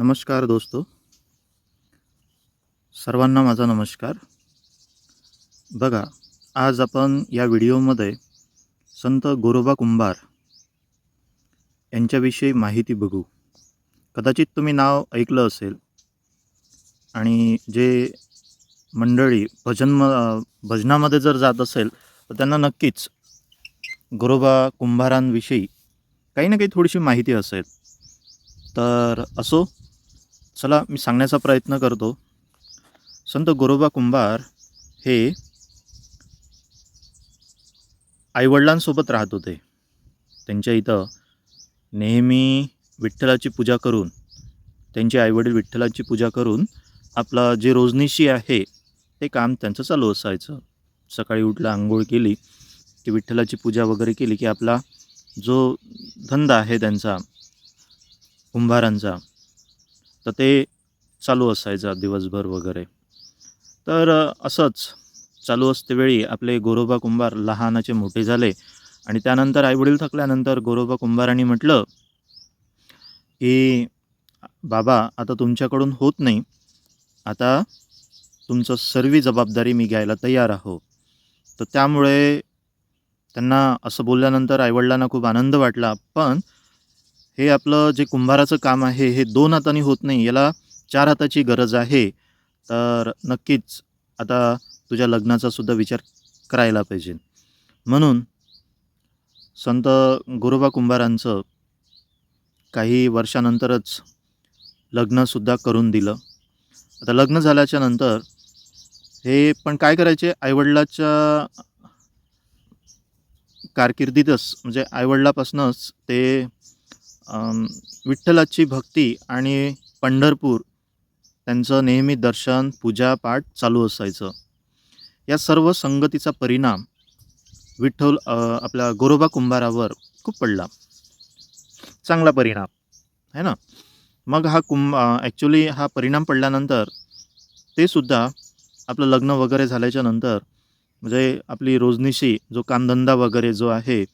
नमस्कार दोस्तो। सर्वांना माझा नमस्कार। बघा आज आपण या व्हिडिओमध्ये संत गोरोबा कुंभार यांच्याविषयी माहिती बघू। कदाचित तुम्ही नाव ऐकलं असेल आणि जे मंडळी भजन म भजनामध्ये जर जात असेल तर त्यांना नक्कीच गोरोबा कुंभारांविषयी काही ना काही थोडीशी माहिती असेल। तर असो चला मी सांगण्याचा प्रयत्न करतो. संत गोरोबा कुंभार हे आईवडिलांसोबत राहत होते. त्यांच्या इथं नेहमी विठ्ठलाची पूजा करून त्यांचे आईवडील विठ्ठलाची पूजा करून आपला जे रोजनिशी आहे ते काम त्यांचं चालू असायचं. सकाळी उठला आंघोळ केली की विठ्ठलाची पूजा वगैरे केली की आपला जो धंदा आहे त्यांचा कुंभारांचा तर ते चालू असायचं दिवसभर वगैरे. तर असंच चालू असतेवेळी आपले गोरोबा कुंभार लहानाचे मोठे झाले आणि त्यानंतर आईवडील थकल्यानंतर गोरोबा कुंभारांनी म्हटलं की बाबा आता तुमच्याकडून होत नाही. आता तुमचं सर्व जबाबदारी मी घ्यायला तयार आहो. तर त्यामुळे त्यांना असं बोलल्यानंतर आईवडिलांना खूप आनंद वाटला. पण हे आपलं जे कुंभाराचं काम आहे हे दोन हाताने होत नाही याला चार हाताची गरज आहे. तर नक्कीच आता तुझ्या लग्नाचा सुद्धा विचार करायला पाहिजे. म्हणून संत गुरुबा कुंभारांचं काही वर्षानंतरच लग्नसुद्धा करून दिलं. आता लग्न झाल्याच्यानंतर हे पण काय करायचे? आईवडिलाच्या कारकिर्दीतच म्हणजे आईवडिलापासूनच ते विठ्ठलाची भक्ती आणि पंढरपूर त्यांचं नेहमी दर्शन पूजा पाठ चालू असायचं. या सर्व संगतीचा परिणाम विठ्ठल आपल्या गोरोबा कुंभारावर खूप पडला. चांगला परिणाम है ना? मग हा कुंभ ॲक्च्युली हा परिणाम पडल्यानंतर ते सुद्धा आपलं लग्न वगैरे झाल्याच्यानंतर म्हणजे आपली रोजनिशी जो कामधंदा वगैरे जो आहे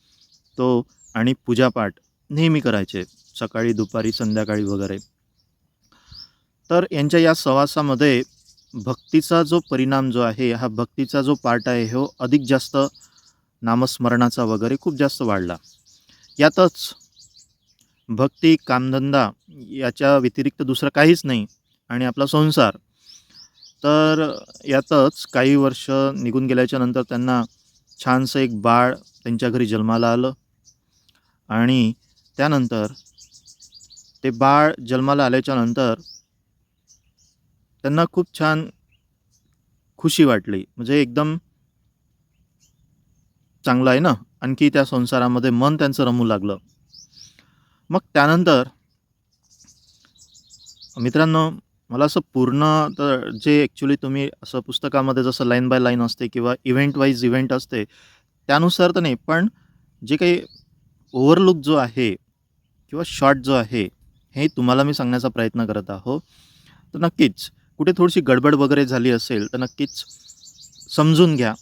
तो आणि पूजापाठ नेहमी करायचे सकाळी दुपारी संध्याकाळी वगैरे. तर यांच्या या सहवासामध्ये भक्तीचा जो परिणाम जो आहे हा भक्तीचा जो पार्ट आहे हो अधिक जास्त नामस्मरणाचा वगैरे खूप जास्त वाढला. यातच भक्ती कामधंदा याच्या व्यतिरिक्त दुसरं काहीच नाही आणि आपला संसार. तर यातच काही वर्ष निघून गेल्याच्यानंतर त्यांना छानसं एक बाळ त्यांच्या घरी जन्माला आलं आणि त्यानंतर ते बाळ जन्माला आल्याच्यानंतर त्यांना खूप छान खुशी वाटली. म्हणजे एकदम चांगलं आहे ना? आणखी त्या संसारामध्ये मन त्यांचं रमू लागलं. मग त्यानंतर मित्रांनो मला असं पूर्ण तर जे ॲक्च्युली तुम्ही असं पुस्तकामध्ये जसं लाईन बाय लाईन असते किंवा इव्हेंट वाईज इव्हेंट असते त्यानुसार तर नाही पण जे काही ओव्हरलुक जो आहे किंवा शॉर्ट जो आहे हे तुम्हाला मी सांगण्याचा प्रयत्न करत आहो. तर नक्कीच कुठे थोडीशी गडबड वगैरे झाली असेल तर नक्कीच समजून घ्या.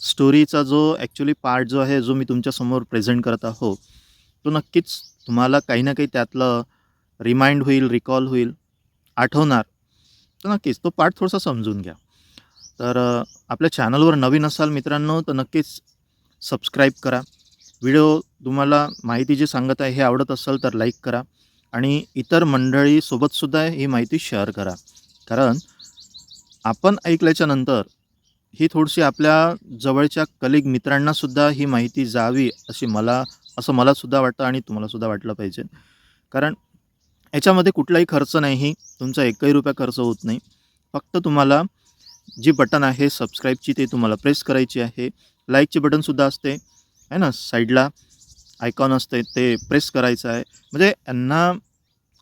स्टोरीचा जो ॲक्च्युली पार्ट जो आहे जो मी तुमच्यासमोर प्रेझेंट करत आहो तो नक्कीच तुम्हाला काही ना काही त्यातलं रिमाइंड होईल रिकॉल होईल आठवणार. तर नक्कीच तो पार्ट थोडासा समजून घ्या. तर आपल्या चॅनलवर नवीन असाल मित्रांनो तर नक्कीच सबस्क्राईब करा. व्हिडिओ तुम्हाला माहिती जी सांगत आहे हे आवडत असेल तर लाईक करा आणि इतर मंडळीसोबतसुद्धा ही माहिती शेअर करा. कारण आपण ऐकल्याच्या नंतर ही थोडीशी आपल्या जवळच्या कलिग मित्रांनासुद्धा ही माहिती जावी अशी मला असं मलासुद्धा वाटतं आणि तुम्हालासुद्धा वाटलं पाहिजे. कारण याच्यामध्ये कुठलाही खर्च नाही तुमचा एकही रुपया खर्च होत नाही. फक्त तुम्हाला जी बटन आहे सबस्क्राईबची ते तुम्हाला प्रेस करायची आहे. लाईकची बटनसुद्धा असते. आहे ना? साईडला आयकॉन असते ते प्रेस करायचं आहे. म्हणजे यांना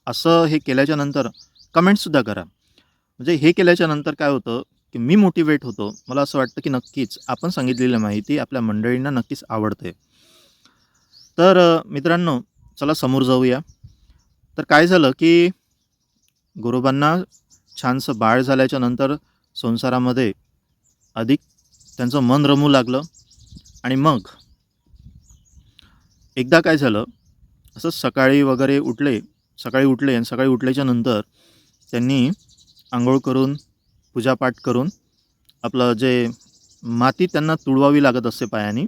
असं हे केल्याच्यानंतर कमेंटसुद्धा करा. म्हणजे हे केल्याच्यानंतर काय होतं की मी मोटिवेट होतो. मला असं वाटतं की नक्कीच आपण सांगितलेली माहिती आपल्या मंडळींना नक्कीच आवडते. तर मित्रांनो चला समोर जाऊया. तर काय झालं की गोरोबांना छानसं बाळ झाल्याच्यानंतर संसारामध्ये अधिक त्यांचं मन रमू लागलं. आणि मग एकदा काय झालं असं सकाळी वगैरे उठले सकाळी उठले आणि सकाळी उठल्याच्या नंतर त्यांनी आंघोळ करून पूजापाठ करून आपलं जे माती त्यांना तुडवावी लागत असते पायाने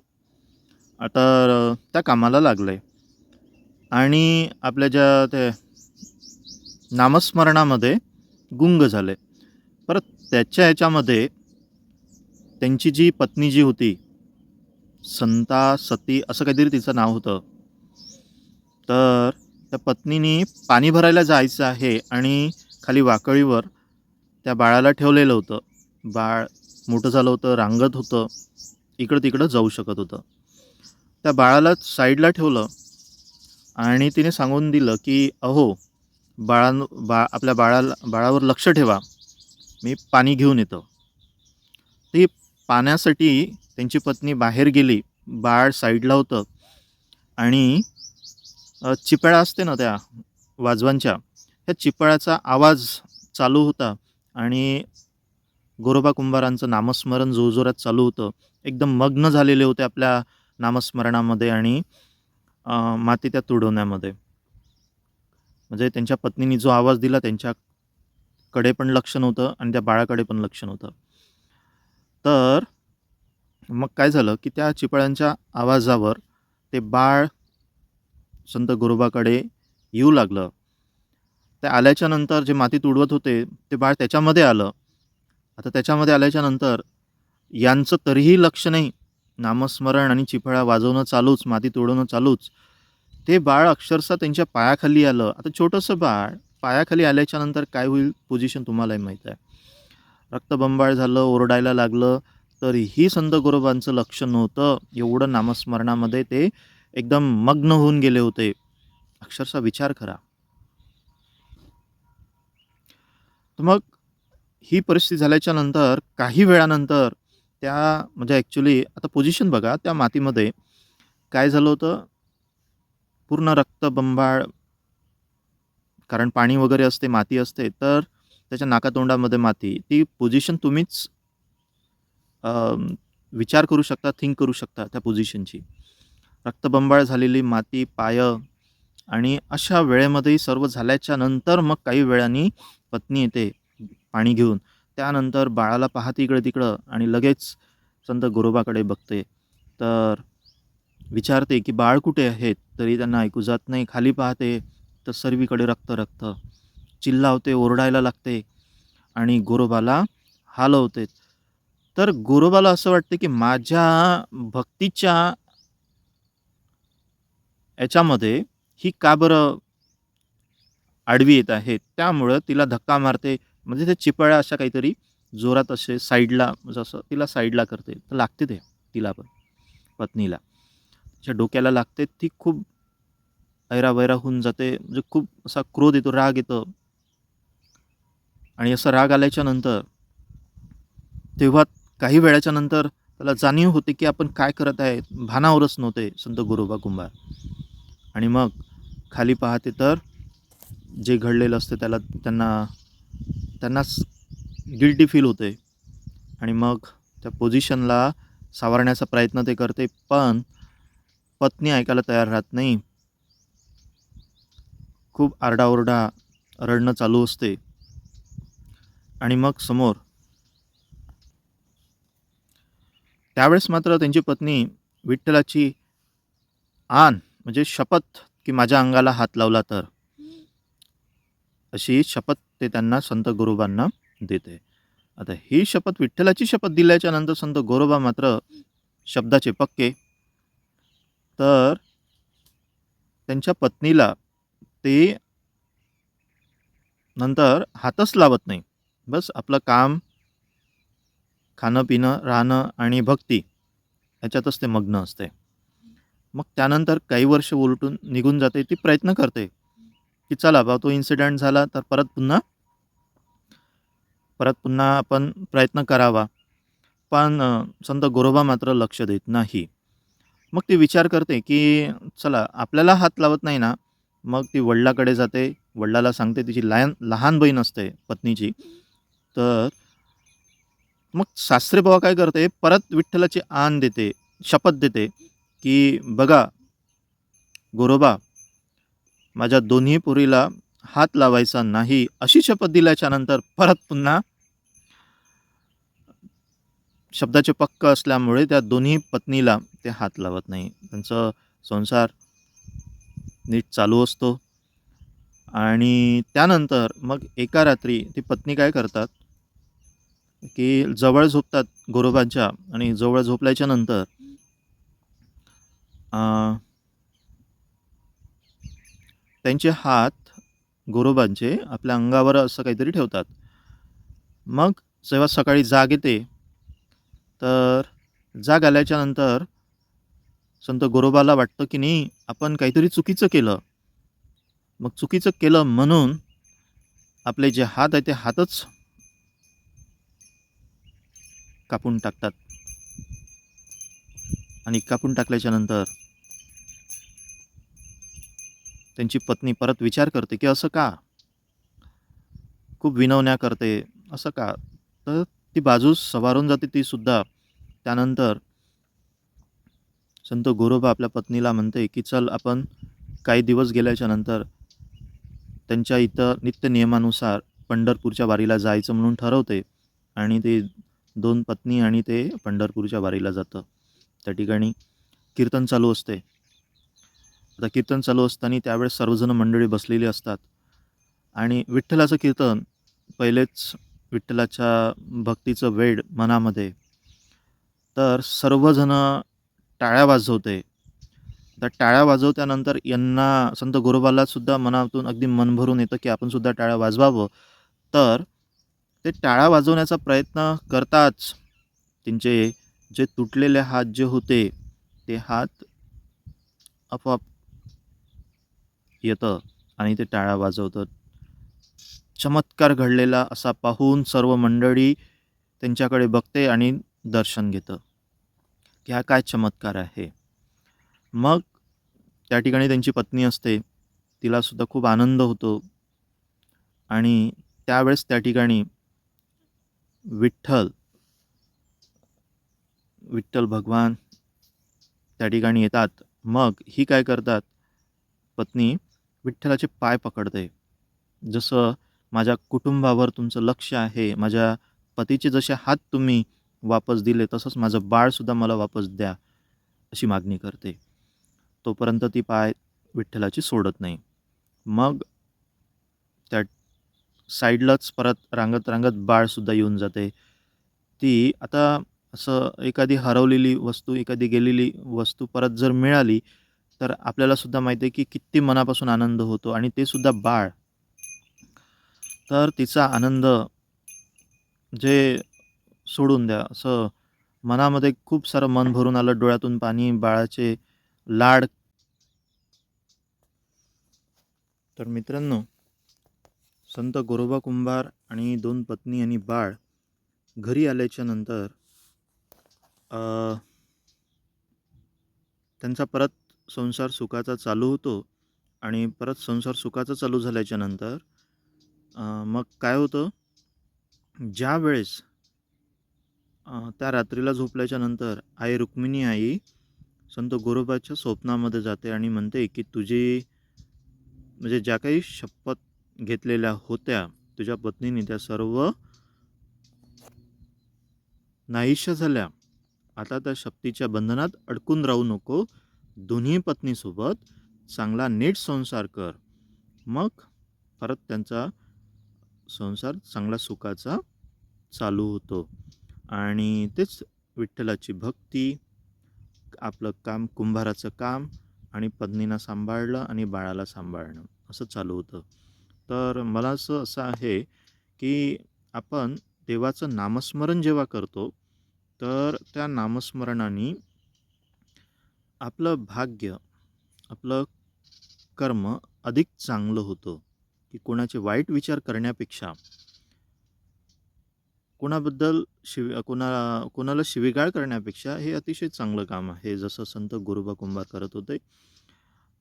आता त्या कामाला लागलं आहे आणि आपल्या ज्या ते नामस्मरणामध्ये गुंग झाले. परत त्याच्या ह्याच्यामध्ये त्यांची जी पत्नी जी होती संता सती असं काहीतरी तिचं नाव होतं. तर त्या पत्नीने पाणी भरायला जायचं आहे आणि खाली वाकळीवर त्या बाळाला ठेवलेलं होतं. बाळ मोठं झालं होतं रांगत होतं इकडं तिकडं जाऊ शकत होतं. त्या बाळाला साईडला ठेवलं आणि तिने सांगून दिलं की अहो बाळां बा आपल्या बाळाला बाळावर लक्ष ठेवा. मी पाणी घेऊन येतो. ती पाण्यासाठी त्यांची पत्नी बाहेर गेली. बाळ साईडला होतं. आणि चिपळा असते ना त्या वाजवांच्या त्या चिपळाचा आवाज चालू होता. आणि गोरोबा कुंभारांचं नामस्मरण जोरजोरात चालू होतं. एकदम मग्न झालेले होते आपल्या नामस्मरणामध्ये आणि माती त्या तुडवण्यामध्ये. म्हणजे त्यांच्या पत्नीने जो आवाज दिला त्यांच्याकडे पण लक्ष नव्हतं आणि त्या बाळाकडे पण लक्ष नव्हतं. तर मग काय झालं की त्या चिपळ्यांच्या आवाजावर ते बाळ संत गुरुबाकडे येऊ लागलं. ते आल्याच्यानंतर जे मातीत उडवत होते ते बाळ त्याच्यामध्ये आलं. आता त्याच्यामध्ये आल्याच्यानंतर यांचं तरीही लक्ष नाही. नामस्मरण आणि चिपळा वाजवणं चालूच मातीत उडवणं चालूच. ते बाळ अक्षरशः त्यांच्या पायाखाली आलं. आता छोटंसं बाळ पायाखाली आल्याच्यानंतर काय होईल पोझिशन तुम्हालाही माहीत आहे. रक्तबंबाळ झालं ओरडायला लागलं. तरीही संत गुरुबांचं लक्ष नव्हतं. एवढं नामस्मरणामध्ये ते एकदम मग्न होऊन गेले होते. अक्षरशः विचार करा. तर मग ही परिस्थिती झाल्याच्यानंतर काही वेळानंतर त्या म्हणजे ॲक्च्युली आता पोझिशन बघा त्या मातीमध्ये काय झालं होतं? पूर्ण रक्तबंबाळ कारण पाणी वगैरे असते माती असते तर त्याच्या नाकातोंडामध्ये माती. ती पोझिशन तुम्हीच विचार करू शकता थिंक करू शकता त्या पोझिशनची रक्तबंबाळ झालेली माती पाय आणि अशा वेळेमध्ये सर्व झाल्याच्यानंतर मग काही वेळाने पत्नी येते पाणी घेऊन. त्यानंतर बाळाला पाहते इकडे तिकडं आणि लगेच संत गुरोबाकडे बघते. तर विचारते की बाळ कुठे आहेत? तरी त्यांना ऐकू जात नाही. खाली पाहते तर सर्वीकडे रक्त रक्त. चिल्लावते ओरडायला लागते आणि गोरोबाला हालवते. तर गोरोबाला असं वाटतं की माझ्या भक्तीच्या याच्यामध्ये ही का बरं आडवी येत आहे? त्यामुळं तिला धक्का मारते. म्हणजे ते चिपळ्या अशा काहीतरी जोरात असे साईडला म्हणजे जसं तिला साईडला करते. तर लागते ते तिला पण पत्नीला. तिच्या डोक्याला लागते. ती खूप ऐरावैरा होऊन जाते. म्हणजे खूप असा क्रोध येतो राग येतो. आणि असा राग आल्याच्यानंतर तेव्हा काही वेळाच्या नंतर त्याला जाणीव होते की आपण काय करत आहे. भानावरच नव्हते संत गुरुबा कुंभार. आणि मग खाली पाहते तर जे घडलेलं असते त्याला त्यांना त्यांना गिल्टी फील होते. आणि मग त्या पोझिशनला सावरण्याचा प्रयत्न ते करते पण पत्नी ऐकायला तयार राहत नाही. खूप आरडाओरडा रडणं चालू असते. आणि मग समोर त्यावेळेस मात्र त्यांची पत्नी विठ्ठलाची आण म्हणजे शपथ की माझ्या अंगाला हात लावला तर? अशी शपथ ते त्यांना संत गुरुबांना देते. आता ही शपथ विठ्ठलाची शपथ दिल्याच्या नंतर संत गोरोबा मात्र शब्दाचे पक्के. तर त्यांच्या पत्नीला ते नंतर हातच लावत नाही. बस आपलं काम खाणं पिणं राहणं आणि भक्ती याच्यातच ते मग्न असते. मग त्यानंतर काही वर्ष उलटून निघून जाते ती प्रयत्न करते की चला बा तो इन्सिडेंट झाला तर परत पुन्हा परत पुन्हा आपण प्रयत्न करावा. पण संत गोरोबा मात्र लक्ष देत नाही. मग ती विचार करते की चला आपल्याला हात लावत नाही ना मग ती वडिलाकडे जाते. वडिलाला सांगते तिची लहान लहान बहीण असते पत्नीची. तर मग सासरे बाबा काय करते? परत विठ्ठलाची आण देते शपथ देते की बघा गोरोबा माझ्या दोन्ही पुरीला हात लावायचा नाही अशी शपथ दिल्याच्यानंतर परत पुन्हा शब्दाचे पक्क असल्यामुळे त्या दोन्ही पत्नीला ते हात लावत नाही. त्यांचं संसार नीट चालू असतो. आणि त्यानंतर मग एका रात्री ती पत्नी काय करतात? की जवळ झोपतात गोरोबांच्या आणि जवळ झोपल्याच्या नंतर त्यांचे हात गोरोबांचे आपल्या अंगावर असं काहीतरी ठेवतात. मग जेव्हा सकाळी जाग येते तर जाग आल्याच्यानंतर संत गोरोबाला वाटतं की नाही आपण काहीतरी चुकीचं केलं. मग चुकीचं केलं म्हणून आपले जे हात आहे ते हातच कापून टाकतात. आणि कापून टाकल्याच्या नंतर त्यांची पत्नी परत विचार करते की असं का? खूप विनवण्या करते. असं का? तर ती बाजूस सवारून जाते ती सुद्धा. त्यानंतर संत गोरोबा आपल्या पत्नीला म्हणते की चल आपण काही दिवस गेल्याच्यानंतर त्यांच्या इथं नित्य नियमानुसार पंढरपूरच्या वारीला जायचं म्हणून ठरवते. आणि ते दोन पत्नी आणि ते पंढरपूरच्या वारीला जातं. त्या ठिकाणी कीर्तन चालू असते. आता कीर्तन चालू असताना त्यावेळेस सर्वजण मंडळी बसलेली असतात. आणि विठ्ठलाचं कीर्तन पहिलेच विठ्ठलाच्या भक्तीचं वेड मनामध्ये. तर सर्वजण टाळ्या वाजवते. त्या टाळ्या वाजवल्यानंतर यांना संत गोरोबाला सुद्धा मनातून अगदी मन भरून येतं की आपण सुद्धा टाळ्या वाजवावं. तर ते टाळा वाजवण्याचा प्रयत्न करताच त्यांचे जे तुटलेले हात जे होते ते हात आपोआप येतं आणि ते टाळा वाजवतं चमत्कार घडलेला असा पाहून सर्व मंडळी त्यांच्याकडे बघते आणि दर्शन घेतं. की हा काय चमत्कार आहे? मग त्या ठिकाणी त्यांची पत्नी असते. तिलासुद्धा खूप आनंद होतो. आणि त्यावेळेस त्या ठिकाणी विठ्ठल. विठ्ठल भगवान त्या ठिकाणी येतात. मग ही काय करतात? पत्नी विठ्ठलाचे पाय पकडते. जसं माझ्या कुटुंबावर तुमचं लक्ष आहे माझ्या पतीचे जसे हात तुम्ही वापस दिले तसंच माझं बाळसुद्धा मला वापस द्या अशी मागणी करते. तोपर्यंत ती पाय विठ्ठलाची सोडत नाही. मग त्या साईडलाच परत रांगत रांगत बाळसुद्धा येऊन जाते. ती आता असं एखादी हरवलेली वस्तू एखादी गेलेली वस्तू परत जर मिळाली तर आपल्यालासुद्धा माहिती आहे की किती मनापासून आनंद होतो आणि ते सुद्धा बाळ. तर तिचा आनंद जे सोडून द्या असं मनामध्ये खूप सारं मन भरून आलं डोळ्यातून पाणी बाळाचे लाड. तर मित्रांनो संत गोरोबा कुंभार आणि दोन पत्नी आणि बाळ घरी आल्याच्यानंतर त्यांचा परत संसार सुखाचा चालू होतो आणि परत संसार सुखाचा चालू झाल्याच्यानंतर मग काय होतं? ज्या वेळेस त्या रात्रीला झोपल्याच्या नंतर आई रुक्मिणी आई संत गोरोबाच्या स्वप्नामध्ये जाते आणि म्हणते की तुझी म्हणजे ज्या काही शपथ घेतलेल्या होत्या. तुझ्या पत्नीने त्या सर्व नाहीशा झाल्या. आता त्या शक्तीच्या बंधनात अडकून राहू नको. दोन्ही पत्नीसोबत चांगला नीट संसार कर. मग परत त्यांचा संसार चांगला सुखाचा चालू होतो. आणि तेच विठ्ठलाची भक्ती आपलं काम कुंभाराचं काम आणि पत्नीला सांभाळलं आणि बाळाला सांभाळणं असं चालू होतं. तर मला असं असं आहे की आपण देवाचं नामस्मरण जेव्हा करतो तर त्या नामस्मरणाने आपलं भाग्य आपलं कर्म अधिक चांगलं होतं. की कोणाचे वाईट विचार करण्यापेक्षा कोणाबद्दल शिव कोणा कोणाला शिवीगाळ करण्यापेक्षा हे अतिशय चांगलं काम आहे. जसं संत गुरुबा कुंभार करत होते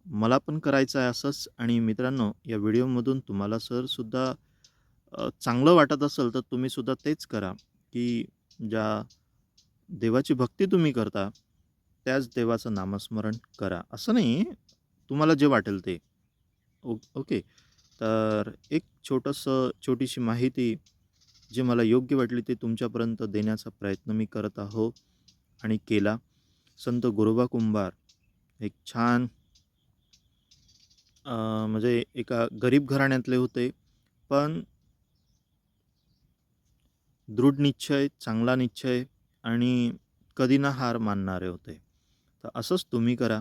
मला पण करायचं आहे असंच आणि मित्रांनो या व्हिडिओमधून तुम्हाला सर सुद्धा चांगलं वाटत असेल तर तुम्हीसुद्धा तेच करा की ज्या देवाची भक्ती तुम्ही करता त्याच देवाचं नामस्मरण करा असं नाही तुम्हाला जे वाटेल ते ओ ओके. तर एक छोटंसं छोटीशी माहिती जी मला योग्य वाटली ती तुमच्यापर्यंत देण्याचा प्रयत्न मी करत आहो आणि केला. संत गुरोबा कुंभार एक छान म्हणजे एका गरीब घराण्यातले होते. पण दृढ निश्चय, चांगला निश्चय आणि कधी ना हार मानणारे होते. तर असंच तुम्ही करा.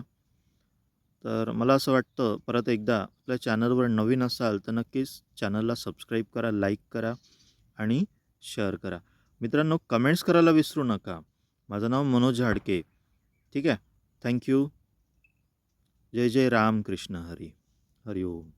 तर मला असं वाटतं परत एकदा आपल्या चॅनलवर नवीन असाल तर नक्कीच चॅनलला सबस्क्राईब करा, लाईक करा आणि शेअर करा. मित्रांनो कमेंट्स करायला विसरू नका. माझं नाव मनोज हाडके. ठीक आहे. थँक्यू जय जय राम कृष्ण हरी. हरिओम.